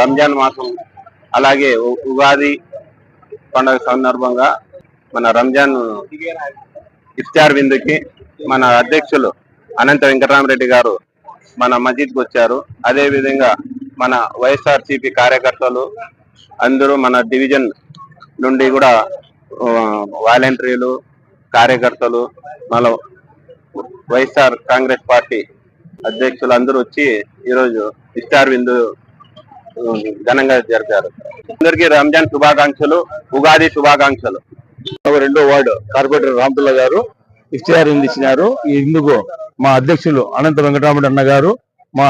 రంజాన్ మాసం. అలాగే ఉగాది పండుగ సందర్భంగా మన రంజాన్ ఇఫ్తార్ విందుకి మన అధ్యక్షులు అనంత వెంకటరామరెడ్డి గారు మన మసీద్కి వచ్చారు. అదే విధంగా మన వైఎస్ఆర్సీపీ కార్యకర్తలు అందరూ మన డివిజన్ నుండి కూడా వాలంటీర్లు కార్యకర్తలు మన వైఎస్ఆర్ కాంగ్రెస్ పార్టీ అధ్యక్షులు అందరూ వచ్చి ఈరోజు ఇఫ్తార్ విందు ఘనంగా జరిపారు అందరికీ రంజాన్ శుభాకాంక్షలు ఉగాది శుభాకాంక్షలు. రెండో వార్డు కార్పొరేటర్ రాంపుల్ల గారు ఇఫ్తిహార్ ఇచ్చినారు. ఈ ఇందుకు మా అధ్యక్షులు అనంత వెంకటరాముడు అన్న గారు మా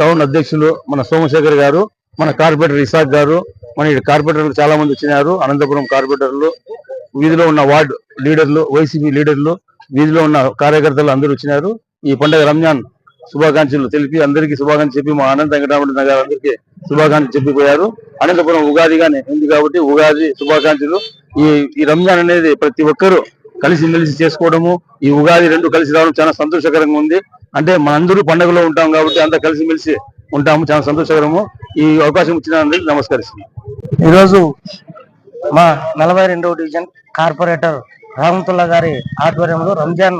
టౌన్ అధ్యక్షులు మన సోమశేఖర్ గారు మన కార్పొరేటర్ ఇసాక్ గారు మన ఈ కార్పొరేటర్లు చాలా మంది వచ్చినారు అనంతపురం కార్పొరేటర్లు వీధిలో ఉన్న వార్డు లీడర్లు వైసీపీ లీడర్లు వీధిలో ఉన్న కార్యకర్తలు అందరూ వచ్చినారు ఈ పండుగ రంజాన్ శుభాకాంక్షలు తెలిపి అందరికీ శుభాకాంక్షలు చెప్పి మా అనంత వెంకటరామరెడ్డి గారు అందరికీ శుభాకాంక్షలు చెప్పిపోయారు. అనంతపురం ఉగాదిగానే ఉంది కాబట్టి ఉగాది శుభాకాంక్షలు. ఈ ఈ రంజాన్ అనేది ప్రతి ఒక్కరూ కలిసి మెలిసి చేసుకోవడము ఈ ఉగాది రెండు కలిసి రావడం చాలా సంతోషకరంగా ఉంది. అంటే మనందరూ పండుగలో ఉంటాం కాబట్టి అంతా కలిసి మెలిసి ఉంటాము చాలా సంతోషకరము. ఈ అవకాశం ఇచ్చినందుకు నమస్కరిస్తున్నాను ఈరోజు మా నలభై రెండవ డివిజన్ కార్పొరేటర్ రామతుల్లా గారి ఆధ్వర్యంలో రంజాన్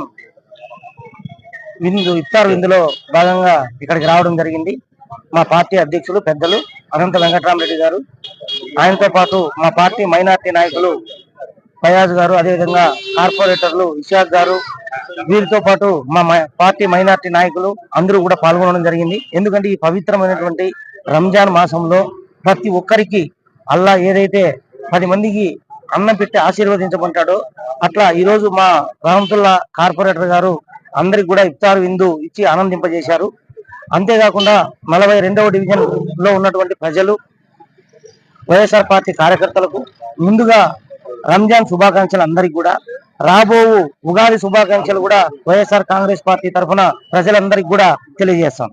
విందు ఇఫ్తార్ విందులో భాగంగా ఇక్కడికి రావడం జరిగింది. మా పార్టీ అధ్యక్షులు పెద్దలు అనంత వెంకటరామరెడ్డి గారు. ఆయనతో పాటు మా పార్టీ మైనార్టీ నాయకులు ఫయాజ్ గారు అదేవిధంగా కార్పొరేటర్లు ఇషాక్ గారు. వీరితో పాటు మా పార్టీ మైనార్టీ నాయకులు అందరూ కూడా పాల్గొనడం జరిగింది. ఎందుకంటే ఈ పవిత్రమైనటువంటి రంజాన్ మాసంలో ప్రతి ఒక్కరికి అల్లా ఏదైతే పది మందికి అన్నం పెట్టి ఆశీర్వదించమంటాడో అట్లా ఈ రోజు మా రహమతుల్లా కార్పొరేటర్ గారు అందరికి కూడా ఇఫ్తార్ విందు ఇచ్చి ఆనందింపజేశారు. అంతేకాకుండా నలభై రెండవ డివిజన్లో ఉన్నటువంటి ప్రజలు వైఎస్ఆర్ పార్టీ కార్యకర్తలకు ముందుగా రంజాన్ శుభాకాంక్షలు అందరికి కూడా రాబో ఉగాది శుభాకాంక్షలు కూడా వైఎస్ఆర్ కాంగ్రెస్ పార్టీ తరఫున ప్రజలందరికీ కూడా తెలియజేస్తాం.